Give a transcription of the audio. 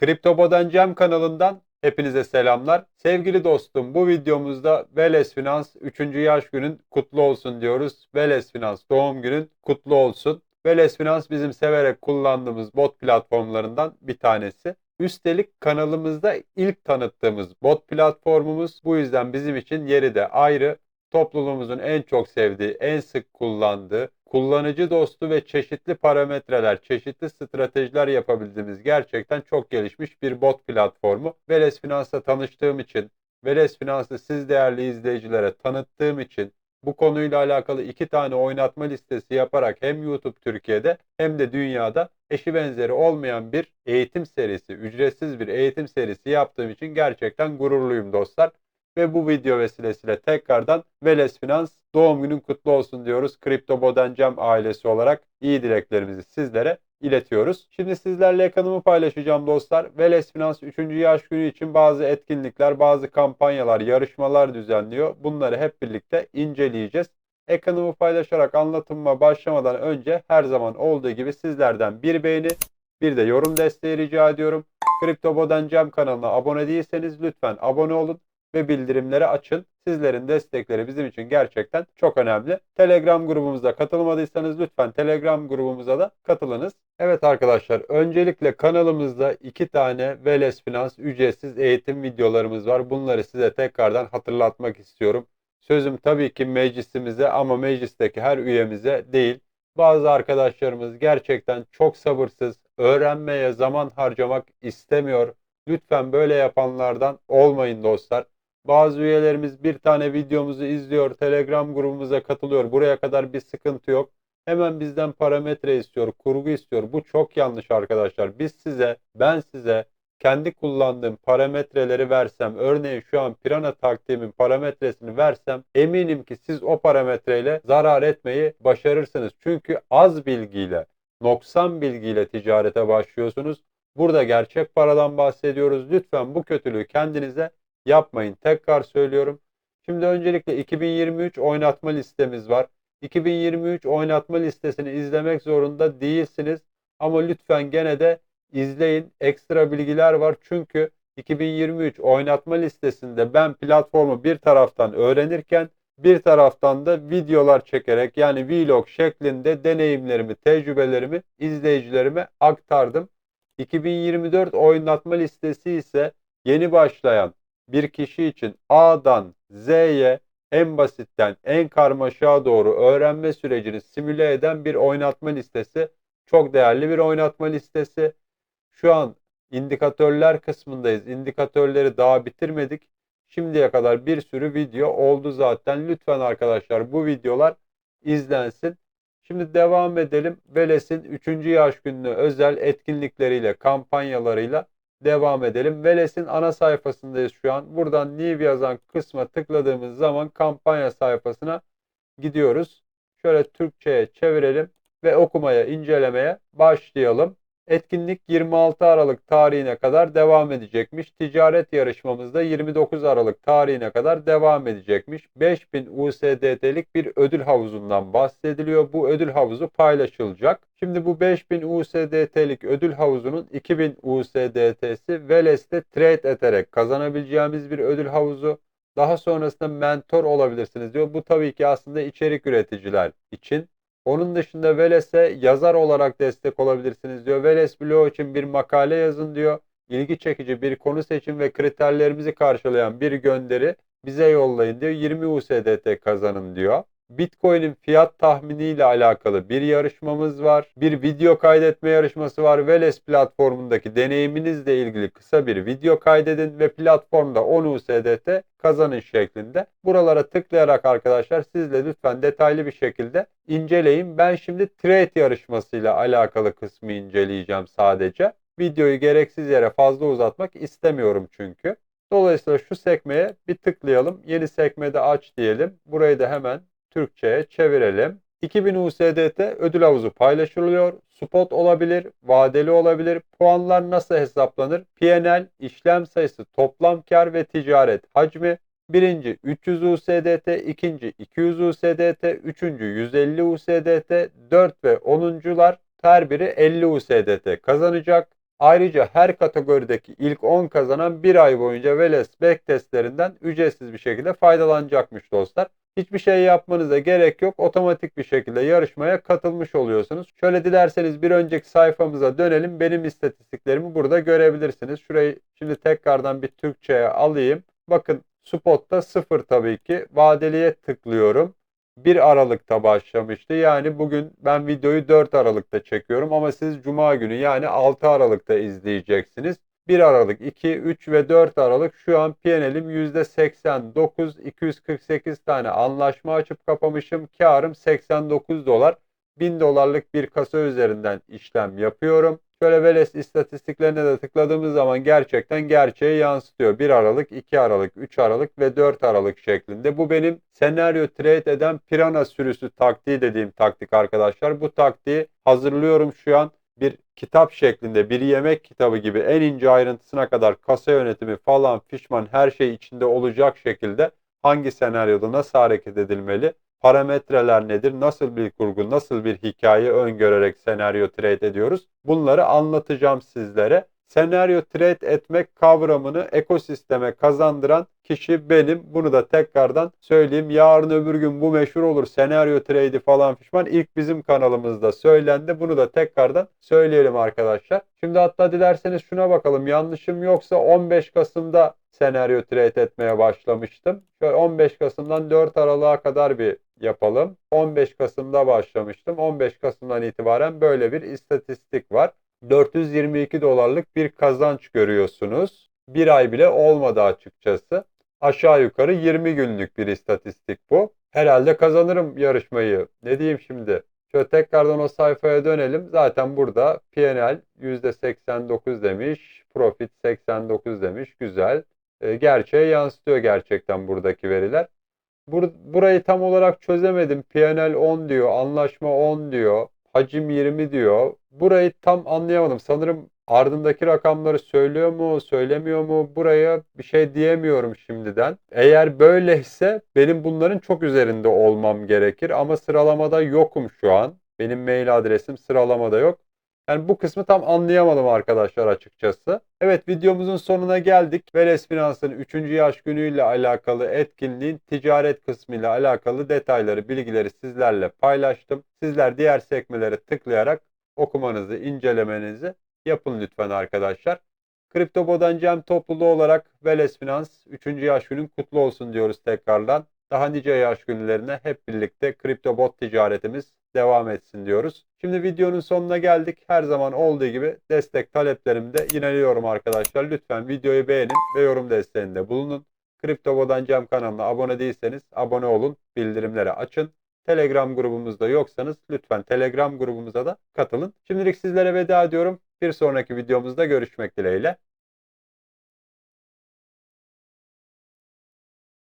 Kripto Bodancam kanalından hepinize selamlar. Sevgili dostum bu videomuzda Veles Finans 3. yaş günün kutlu olsun diyoruz. Veles Finans doğum günün kutlu olsun. Veles Finans bizim severek kullandığımız bot platformlarından bir tanesi. Üstelik kanalımızda ilk tanıttığımız bot platformumuz. Bu yüzden bizim için yeri de ayrı. Topluluğumuzun en çok sevdiği, en sık kullandığı, kullanıcı dostu ve çeşitli parametreler, çeşitli stratejiler yapabildiğimiz gerçekten çok gelişmiş bir bot platformu. Veles Finans'la tanıştığım için, Veles Finans'ı siz değerli izleyicilere tanıttığım için, bu konuyla alakalı iki tane oynatma listesi yaparak hem YouTube Türkiye'de hem de dünyada eşi benzeri olmayan bir eğitim serisi, ücretsiz bir eğitim serisi yaptığım için gerçekten gururluyum dostlar. Ve bu video vesilesiyle tekrardan Veles Finans doğum günün kutlu olsun diyoruz. Kripto Bodancam ailesi olarak iyi dileklerimizi sizlere iletiyoruz. Şimdi sizlerle ekranımı paylaşacağım dostlar. Veles Finans 3. yaş günü için bazı etkinlikler, bazı kampanyalar, yarışmalar düzenliyor. Bunları hep birlikte inceleyeceğiz. Ekranımı paylaşarak anlatımıma başlamadan önce her zaman olduğu gibi sizlerden bir beğeni, bir de yorum desteği rica ediyorum. Kripto Bodancam kanalına abone değilseniz lütfen abone olun ve bildirimleri açın. Sizlerin destekleri bizim için gerçekten çok önemli. Telegram grubumuza katılmadıysanız lütfen Telegram grubumuza da katılınız. Evet arkadaşlar öncelikle kanalımızda iki tane Veles Finans ücretsiz eğitim videolarımız var. Bunları size tekrardan hatırlatmak istiyorum. Sözüm tabii ki meclisimize ama meclisteki her üyemize değil. Bazı arkadaşlarımız gerçekten çok sabırsız, öğrenmeye zaman harcamak istemiyor. Lütfen böyle yapanlardan olmayın dostlar. Bazı üyelerimiz bir tane videomuzu izliyor, Telegram grubumuza katılıyor. Buraya kadar bir sıkıntı yok. Hemen bizden parametre istiyor, kurgu istiyor. Bu çok yanlış arkadaşlar. Biz size, ben size kendi kullandığım parametreleri versem, örneğin şu an Pirana taktiğimin parametresini versem eminim ki siz o parametreyle zarar etmeyi başarırsınız. Çünkü az bilgiyle, noksan bilgiyle ticarete başlıyorsunuz. Burada gerçek paradan bahsediyoruz. Lütfen bu kötülüğü kendinize yapmayın. Tekrar söylüyorum. Şimdi öncelikle 2023 oynatma listemiz var. 2023 oynatma listesini izlemek zorunda değilsiniz. Ama lütfen gene de izleyin. Ekstra bilgiler var. Çünkü 2023 oynatma listesinde ben platformu bir taraftan öğrenirken bir taraftan da videolar çekerek yani vlog şeklinde deneyimlerimi, tecrübelerimi izleyicilerime aktardım. 2024 oynatma listesi ise yeni başlayan bir kişi için A'dan Z'ye en basitten en karmaşığa doğru öğrenme sürecini simüle eden bir oynatma listesi. Çok değerli bir oynatma listesi. Şu an indikatörler kısmındayız. İndikatörleri daha bitirmedik. Şimdiye kadar bir sürü video oldu zaten. Lütfen arkadaşlar bu videolar izlensin. Şimdi devam edelim. Veles'in 3. yaş gününe özel etkinlikleriyle, kampanyalarıyla devam edelim. Veles'in ana sayfasındayız şu an. Buradan New yazan kısma tıkladığımız zaman kampanya sayfasına gidiyoruz. Şöyle Türkçe'ye çevirelim ve okumaya, incelemeye başlayalım. Etkinlik 26 Aralık tarihine kadar devam edecekmiş. Ticaret yarışmamızda 29 Aralık tarihine kadar devam edecekmiş. 5000 USDT'lik bir ödül havuzundan bahsediliyor. Bu ödül havuzu paylaşılacak. Şimdi bu 5000 USDT'lik ödül havuzunun 2000 USDT'si Veles'te trade ederek kazanabileceğimiz bir ödül havuzu. Daha sonrasında mentor olabilirsiniz diyor. Bu tabii ki aslında içerik üreticiler için. Onun dışında Veles'e yazar olarak destek olabilirsiniz diyor. Veles Blog için bir makale yazın diyor. İlgi çekici bir konu seçin ve kriterlerimizi karşılayan bir gönderi bize yollayın diyor. 20 USDT kazanın diyor. Bitcoin'in fiyat tahmini ile alakalı bir yarışmamız var. Bir video kaydetme yarışması var. Veles platformundaki deneyiminizle ilgili kısa bir video kaydedin ve platformda 10 USDT kazanın şeklinde. Buralara tıklayarak arkadaşlar siz de lütfen detaylı bir şekilde inceleyin. Ben şimdi trade yarışmasıyla alakalı kısmı inceleyeceğim sadece. Videoyu gereksiz yere fazla uzatmak istemiyorum çünkü. Dolayısıyla şu sekmeye bir tıklayalım. Yeni sekmede aç diyelim. Burayı da hemen Türkçe'ye çevirelim. 2000 USDT ödül havuzu paylaşılıyor. Spot olabilir, vadeli olabilir. Puanlar nasıl hesaplanır? PNL, işlem sayısı, toplam kar ve ticaret hacmi. Birinci 300 USDT, ikinci 200 USDT, üçüncü 150 USDT, 4 ve 10'uncular her biri 50 USDT kazanacak. Ayrıca her kategorideki ilk 10 kazanan bir ay boyunca Veles backtestlerinden ücretsiz bir şekilde faydalanacakmış dostlar. Hiçbir şey yapmanıza gerek yok. Otomatik bir şekilde yarışmaya katılmış oluyorsunuz. Şöyle dilerseniz bir önceki sayfamıza dönelim. Benim istatistiklerimi burada görebilirsiniz. Şurayı şimdi tekrardan bir Türkçe'ye alayım. Bakın Spot'ta 0 tabii ki. Vadeliye tıklıyorum. 1 Aralık'ta başlamıştı. Yani bugün ben videoyu 4 Aralık'ta çekiyorum ama siz Cuma günü yani 6 Aralık'ta izleyeceksiniz. 1 Aralık, 2, 3 ve 4 Aralık şu an PNL'im %89, 248 tane anlaşma açıp kapamışım. Karım 89 dolar. 1000 dolarlık bir kasa üzerinden işlem yapıyorum. Şöyle Veles istatistiklerine de tıkladığımız zaman gerçekten gerçeği yansıtıyor. 1 Aralık, 2 Aralık, 3 Aralık ve 4 Aralık şeklinde. Bu benim senaryo trade eden pirana sürüsü taktiği dediğim taktik arkadaşlar. Bu taktiği hazırlıyorum şu an bir kitap şeklinde bir yemek kitabı gibi en ince ayrıntısına kadar kasa yönetimi falan fişman her şey içinde olacak şekilde hangi senaryoda nasıl hareket edilmeli, parametreler nedir, nasıl bir kurgu, nasıl bir hikaye öngörerek senaryo trade ediyoruz. Bunları anlatacağım sizlere. Senaryo trade etmek kavramını ekosisteme kazandıran kişi benim. Bunu da tekrardan söyleyeyim. Yarın öbür gün bu meşhur olur. Senaryo trade'i falan pişman. İlk bizim kanalımızda söylendi. Bunu da tekrardan söyleyelim arkadaşlar. Şimdi hatta dilerseniz şuna bakalım. Yanlışım yoksa 15 Kasım'da senaryo trade etmeye başlamıştım. Şöyle 15 Kasım'dan 4 Aralık'a kadar bir yapalım. 15 Kasım'da başlamıştım. 15 Kasım'dan itibaren böyle bir istatistik var. 422 dolarlık bir kazanç görüyorsunuz. Bir ay bile olmadı açıkçası. Aşağı yukarı 20 günlük bir istatistik bu. Herhalde kazanırım yarışmayı. Ne diyeyim şimdi? Şöyle tekrardan o sayfaya dönelim. Zaten burada PNL %89 demiş. Profit 89 demiş. Güzel. E, gerçeğe yansıtıyor gerçekten buradaki veriler. Bur burayı tam olarak çözemedim. PNL 10 diyor. Anlaşma 10 diyor. Hacim 20 diyor. Burayı tam anlayamadım. Sanırım ardındaki rakamları söylüyor mu, söylemiyor mu? Buraya bir şey diyemiyorum şimdiden. Eğer böyleyse benim bunların çok üzerinde olmam gerekir ama sıralamada yokum şu an. Benim mail adresim sıralamada yok. Yani bu kısmı tam anlayamadım arkadaşlar açıkçası. Evet videomuzun sonuna geldik. Veles Finans'ın 3. yaş günüyle alakalı etkinliğin ticaret kısmıyla alakalı detayları, bilgileri sizlerle paylaştım. Sizler diğer sekmelere tıklayarak okumanızı, incelemenizi yapın lütfen arkadaşlar. Kripto Bodan Cem topluluğu olarak Veles Finans 3. yaş günün kutlu olsun diyoruz tekrardan. Daha nice yaş günlerine hep birlikte kripto bot ticaretimiz devam etsin diyoruz. Şimdi videonun sonuna geldik. Her zaman olduğu gibi destek taleplerimi de yineliyorum arkadaşlar. Lütfen videoyu beğenin ve yorum desteğinde bulunun. Kripto Bodan Cem kanalına abone değilseniz abone olun, bildirimleri açın. Telegram grubumuzda yoksanız lütfen Telegram grubumuza da katılın. Şimdilik sizlere veda ediyorum. Bir sonraki videomuzda görüşmek dileğiyle.